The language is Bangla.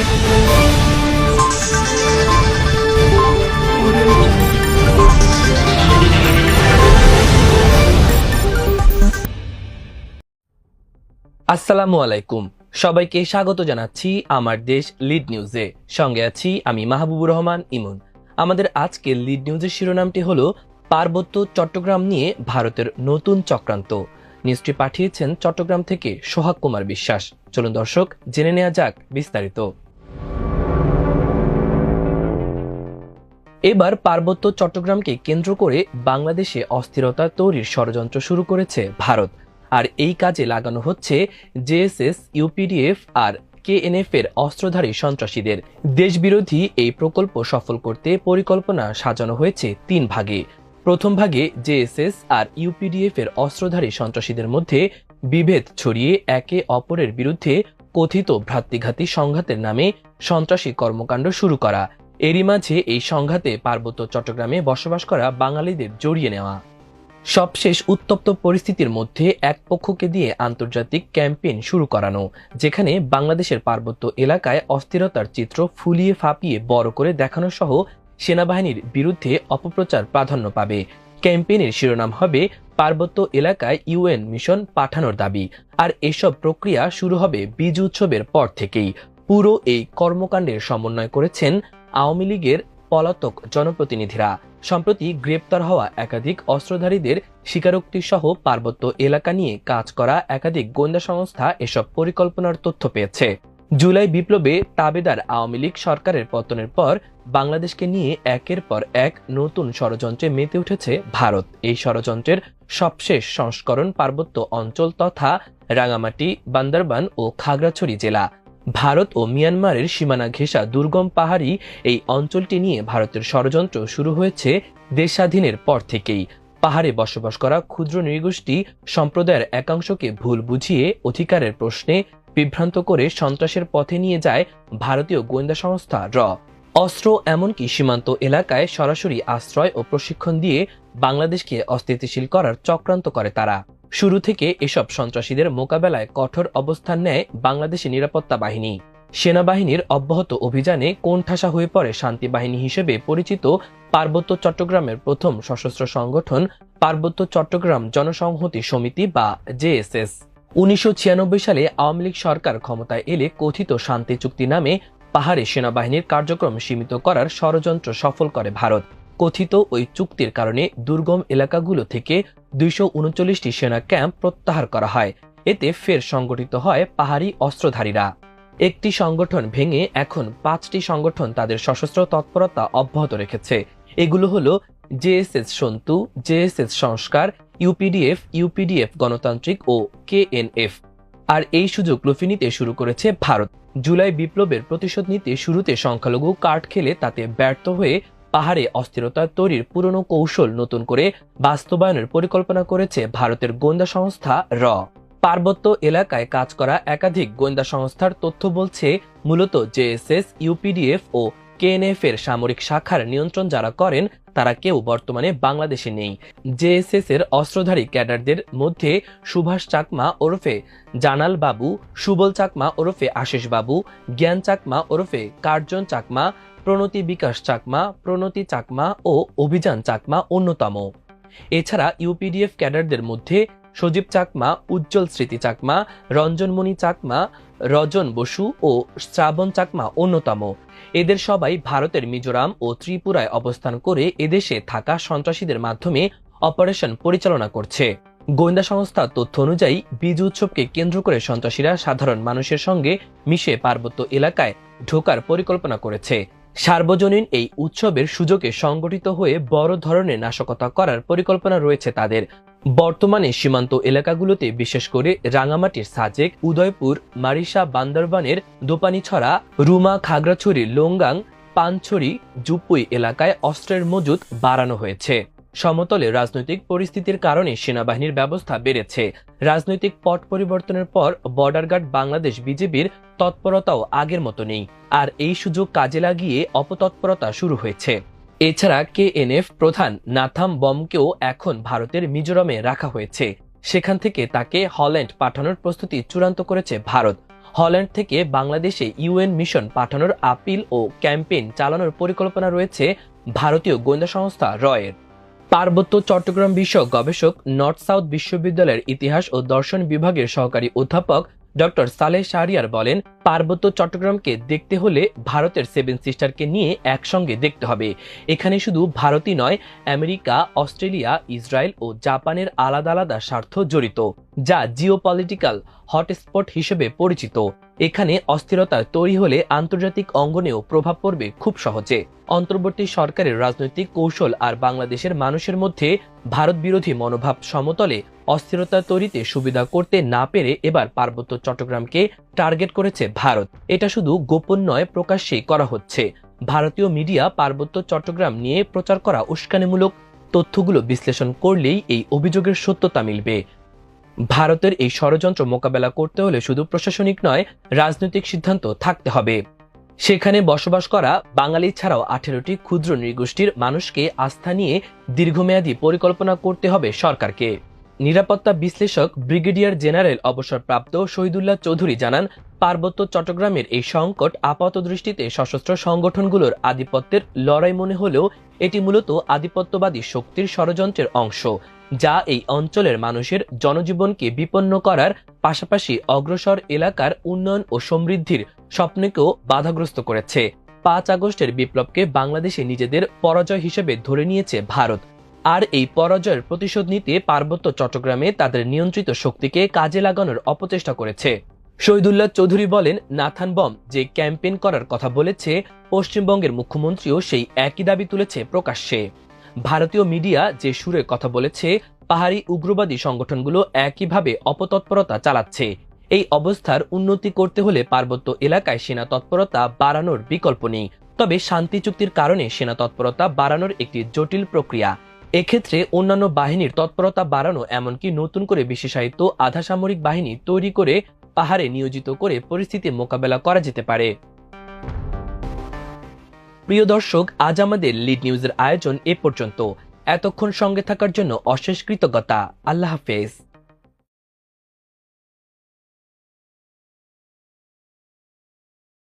আসসালামু আলাইকুম। সবাইকে স্বাগত জানাচ্ছি আমার দেশ লিড নিউজে। সঙ্গে আছি আমি মাহবুবুর রহমান ইমন। আমাদের আজকের লিড নিউজের শিরোনামটি হলো, পার্বত্য চট্টগ্রাম নিয়ে ভারতের নতুন চক্রান্ত। নিউজটি পাঠিয়েছেন চট্টগ্রাম থেকে সোহাগ কুমার বিশ্বাস। চলুন দর্শক, জেনে নেওয়া যাক বিস্তারিত। এবার পার্বত্য চট্টগ্রামকে কেন্দ্র করে বাংলাদেশে অস্থিরতা তৈরির ষড়যন্ত্র শুরু করেছে ভারত। আর এই কাজে লাগানো হচ্ছে জেএসএস, ইউপিডিএফ আর কেএনএফ এর অস্ত্রধারী সন্ত্রাসীদের। দেশবিরোধী এই প্রকল্প সফল করতে পরিকল্পনা সাজানো হয়েছে তিন ভাগে। প্রথম ভাগে জেএসএস আর ইউপিডিএফ এর অস্ত্রধারী সন্ত্রাসীদের মধ্যে বিভেদ ছড়িয়ে একে অপরের বিরুদ্ধে কথিত ভ্রাতৃঘাতী সংঘাতের নামে সন্ত্রাসী কর্মকাণ্ড শুরু করা। এরই মাঝে এই সংঘাতে পার্বত্য চট্টগ্রামে বসবাস করা বাঙালিদের জড়িয়ে নেওয়া। সবশেষ উত্তপ্ত পরিস্থিতির মধ্যে এক পক্ষকে দিয়ে আন্তর্জাতিক ক্যাম্পেইন শুরু করানো, যেখানে বাংলাদেশের পার্বত্য এলাকায় অস্থিরতার চিত্র ফুলিয়ে ফাঁপিয়ে বড় করে দেখানো সহ সেনাবাহিনীর বিরুদ্ধে অপপ্রচার প্রাধান্য পাবে। ক্যাম্পেইনের শিরোনাম হবে পার্বত্য এলাকায় ইউএন মিশন পাঠানোর দাবি, আর এসব প্রক্রিয়া শুরু হবে বিজু উৎসবের পর থেকেই। পুরো এই কর্মকাণ্ডের সমন্বয় করেছেন আওয়ামী লীগের পলাতক জনপ্রতিনিধিরা। সম্প্রতি গ্রেপ্তার হওয়া একাধিক অস্ত্রধারীদের স্বীকারোক্তি সহ পার্বত্য এলাকা নিয়ে কাজ করা একাধিক গোয়েন্দা সংস্থা এসব পরিকল্পনার তথ্য পেয়েছে। জুলাই বিপ্লবে তাবেদার আওয়ামী লীগ সরকারের পতনের পর বাংলাদেশকে নিয়ে একের পর এক নতুন ষড়যন্ত্রে মেতে উঠেছে ভারত। এই ষড়যন্ত্রের সবশেষ সংস্করণ পার্বত্য অঞ্চল তথা রাঙামাটি, বান্দরবান ও খাগড়াছড়ি জেলা। ভারত ও মিয়ানমারের সীমানা ঘেঁষা দুর্গম পাহাড়ি এই অঞ্চলটি নিয়ে ভারতের ষড়যন্ত্র শুরু হয়েছে দেশাধীনের পর থেকেই। পাহাড়ে বসবাস করা ক্ষুদ্র নৃগোষ্ঠী সম্প্রদায়ের একাংশকে ভুল বুঝিয়ে অধিকারের প্রশ্নে বিভ্রান্ত করে সন্ত্রাসের পথে নিয়ে যায় ভারতীয় গোয়েন্দা সংস্থা র। অস্ত্র এমনকি সীমান্ত এলাকায় সরাসরি আশ্রয় ও প্রশিক্ষণ দিয়ে বাংলাদেশকে অস্থিতিশীল করার চক্রান্ত করে তারা। শুরু থেকে এসব সন্ত্রাসীদের মোকাবেলায় কঠোর অবস্থান নেয় বাংলাদেশি নিরাপত্তা বাহিনী। সেনাবাহিনীর অব্যাহত অভিযানে কোণঠাসা হয়ে পড়ে শান্তি বাহিনী হিসেবে পরিচিত পার্বত্য চট্টগ্রামের প্রথম সশস্ত্র সংগঠন, পার্বত্য চট্টগ্রাম জনসংহতি সমিতি বা জেএসএস। উনিশশো সালে আওয়ামী লীগ সরকার ক্ষমতায় এলে কথিত শান্তি চুক্তি নামে পাহাড়ে সেনাবাহিনীর কার্যক্রম সীমিত করার ষড়যন্ত্র সফল করে ভারত। কথিত ওই চুক্তির কারণে দুর্গম এলাকাগুলো থেকে দুইশো উনচল্লিশটি সেনা ক্যাম্প প্রত্যাহার করা হয়। এতে ফের সংগঠিত হয় পাহাড়ি অস্ত্রধারীরা। একটি সংগঠন ভেঙে এখন পাঁচটি সংগঠন তাদের সশস্ত্র তৎপরতা অব্যাহত রেখেছে। এগুলো হলো জেএসএস সন্তু, জেএসএস সংস্কার, ইউপিডিএফ ইউপিডিএফ গণতান্ত্রিক ও কেএনএফ। আর এই সুযোগ লুফে নিতে শুরু করেছে ভারত। জুলাই বিপ্লবের প্রতিশোধ নিতে শুরুতে সংখ্যালঘু কার্ড খেলে তাতে ব্যর্থ হয়ে পাহাড়ে অস্থিরতা তৈরির পুরনো কৌশল নতুন করে বাস্তবায়নের পরিকল্পনা করেছে ভারতের গোয়েন্দা সংস্থা র। পার্বত্য এলাকায় কাজ করা একাধিক গোয়েন্দা সংস্থার তথ্য বলছে, মূলত জেএসএস, ইউপিডিএফ ও কেএনএফ এর সামরিক শাখার নিয়ন্ত্রণ যারা করেন, তারা কেউ বর্তমানে বাংলাদেশে নেই। জেএসএস এর অস্ত্রধারী ক্যাডারদের মধ্যে সুভাষ চাকমা ওরফে জানাল বাবু, সুবল চাকমা ওরফে আশিস বাবু, জ্ঞান চাকমা ওরফে কার্জন চাকমা প্রণতি বিকাশ চাকমা, প্রণতি চাকমা ও অভিযান চাকমা অন্যতম। এছাড়া ইউপিডিএফ ক্যাডারদের মধ্যে সজীব চাকমা, উজ্জ্বল স্মৃতি চাকমা, রঞ্জনমণি চাকমা, রজন বসু ও শ্রাবণ চাকমা অন্যতম। এদের সবাই ভারতের মিজোরাম ও ত্রিপুরায় অবস্থান করে এদেশে থাকা সন্ত্রাসীদের মাধ্যমে অপারেশন পরিচালনা করছে। গোয়েন্দা সংস্থার তথ্য অনুযায়ী বীজ উৎসবকে কেন্দ্র করে সন্ত্রাসীরা সাধারণ মানুষের সঙ্গে মিশে পার্বত্য এলাকায় ঢোকার পরিকল্পনা করেছে। সার্বজনীন এই উৎসবের সুযোগে সংগঠিত হয়ে বড় ধরনের নাশকতা করার পরিকল্পনা রয়েছে তাদের। বর্তমানে সীমান্ত এলাকাগুলোতে বিশেষ করে রাঙামাটির সাজেক, উদয়পুর মারিসা বান্দরবানের দোপানিছড়া, রুমা খাগড়াছড়ি, লোঙ্গাং, পানছড়ি, জুপুই এলাকায় অস্ত্রের মজুদ বাড়ানো হয়েছে। সমতলে রাজনৈতিক পরিস্থিতির কারণে সেনাবাহিনীর ব্যবস্থা বেড়েছে। রাজনৈতিক পট পরিবর্তনের পর বর্ডার গার্ড বাংলাদেশ বিজেপির তৎপরতাও আগের মতো নেই, আর এই সুযোগ কাজে লাগিয়ে অপতৎপরতা শুরু হয়েছে। এছাড়া কেএনএফ প্রধান নাথাম বমকেও এখন ভারতের মিজোরামে রাখা হয়েছে। সেখান থেকে তাকে হল্যান্ড পাঠানোর প্রস্তুতি চূড়ান্ত করেছে ভারত। হল্যান্ড থেকে বাংলাদেশে ইউএন মিশন পাঠানোর আপিল ও ক্যাম্পেইন চালানোর পরিকল্পনা রয়েছে ভারতীয় গোয়েন্দা সংস্থা রয়ের। পার্বত্য চট্টগ্রাম বিষয়ক গবেষক নর্থ সাউথ বিশ্ববিদ্যালয়ের ইতিহাস ও দর্শন বিভাগের সহকারী অধ্যাপক ডক্টর সালেহ শাহরিয়ার বলেন, পার্বত্য চট্টগ্রামকে দেখতে হলে ভারতের সেভেন সিস্টারকে নিয়ে একসঙ্গে দেখতে হবে। এখানে শুধু ভারতই নয়, আমেরিকা, অস্ট্রেলিয়া, ইসরায়েল ও জাপানের আলাদা আলাদা স্বার্থ জড়িত, যা জিওপলিটিক্যাল হটস্পট হিসেবে পরিচিত। এখানে অস্থিরতা তৈরি হলে আন্তর্জাতিক অঙ্গনেও প্রভাব পড়বে খুব সহজে। অন্তর্বর্তী সরকারের রাজনৈতিক কৌশল আর বাংলাদেশের মানুষের মধ্যে ভারত বিরোধী মনোভাব সমতলে অস্থিরতা তৈরিতে সুবিধা করতে না পেরে এবার পার্বত্য চট্টগ্রামকে টার্গেট করেছে ভারত। এটা শুধু গোপন নয়, প্রকাশ্যেই করা হচ্ছে। ভারতীয় মিডিয়া পার্বত্য চট্টগ্রাম নিয়ে প্রচার করা উস্কানিমূলক তথ্যগুলো বিশ্লেষণ করলেই এই অভিযোগের সত্যতা মিলবে। ভারতের এই ষড়যন্ত্র মোকাবেলা করতে হলে শুধু প্রশাসনিক নয়, রাজনৈতিক সিদ্ধান্ত থাকতে হবে। সেখানে বসবাস করা বাঙালি ছাড়াও আঠেরোটি ক্ষুদ্র নৃগোষ্ঠীর মানুষকে আস্থা নিয়ে দীর্ঘমেয়াদী পরিকল্পনা করতে হবে সরকারকে। নিরাপত্তা বিশ্লেষক ব্রিগেডিয়ার জেনারেল অবসরপ্রাপ্ত শহীদুল্লাহ চৌধুরী জানান, পার্বত্য চট্টগ্রামের এই সংকট আপাত দৃষ্টিতে সশস্ত্র সংগঠনগুলোর আধিপত্যের লড়াই মনে হলেও এটি মূলত আধিপত্যবাদী শক্তির ষড়যন্ত্রের অংশ, যা এই অঞ্চলের মানুষের জনজীবনকে বিপন্ন করার পাশাপাশি অগ্রসর এলাকার উন্নয়ন ও সমৃদ্ধির স্বপ্নকেও বাধাগ্রস্ত করেছে। পাঁচ আগস্টের বিপ্লবকে বাংলাদেশে নিজেদের পরাজয় হিসেবে ধরে নিয়েছে ভারত। আর এই পরাজয়ের প্রতিশোধ নিতে পার্বত্য চট্টগ্রামে তাদের নিয়ন্ত্রিত শক্তিকে কাজে লাগানোর অপচেষ্টা করেছে। শহীদুল্লাহ চৌধুরী বলেন, নাথান বম যে ক্যাম্পেইন করার কথা বলেছে, পশ্চিমবঙ্গের মুখ্যমন্ত্রীও সেই একই দাবি তুলেছে প্রকাশ্যে। ভারতীয় মিডিয়া যে সুরে কথা বলেছে, পাহাড়ি উগ্রবাদী সংগঠনগুলো একইভাবে অপতৎপরতা চালাচ্ছে। এই অবস্থার উন্নতি করতে হলে পার্বত্য এলাকায় সেনা তৎপরতা বাড়ানোর বিকল্প নেই। তবে শান্তি চুক্তির কারণে সেনা তৎপরতা বাড়ানোর একটি জটিল প্রক্রিয়া। এক্ষেত্রে অন্যান্য বাহিনীর তৎপরতা বাড়ানো, এমনকি নতুন করে বিশেষায়িত আধা সামরিক বাহিনী তৈরি করে পাহাড়ে নিয়োজিত করে পরিস্থিতি মোকাবেলা করা যেতে পারে। প্রিয় দর্শক, আজ আমাদের লিড নিউজের আয়োজন এ পর্যন্ত। এতক্ষণ সঙ্গে থাকার জন্য অশেষ কৃতজ্ঞতা। আল্লাহ হাফেজ।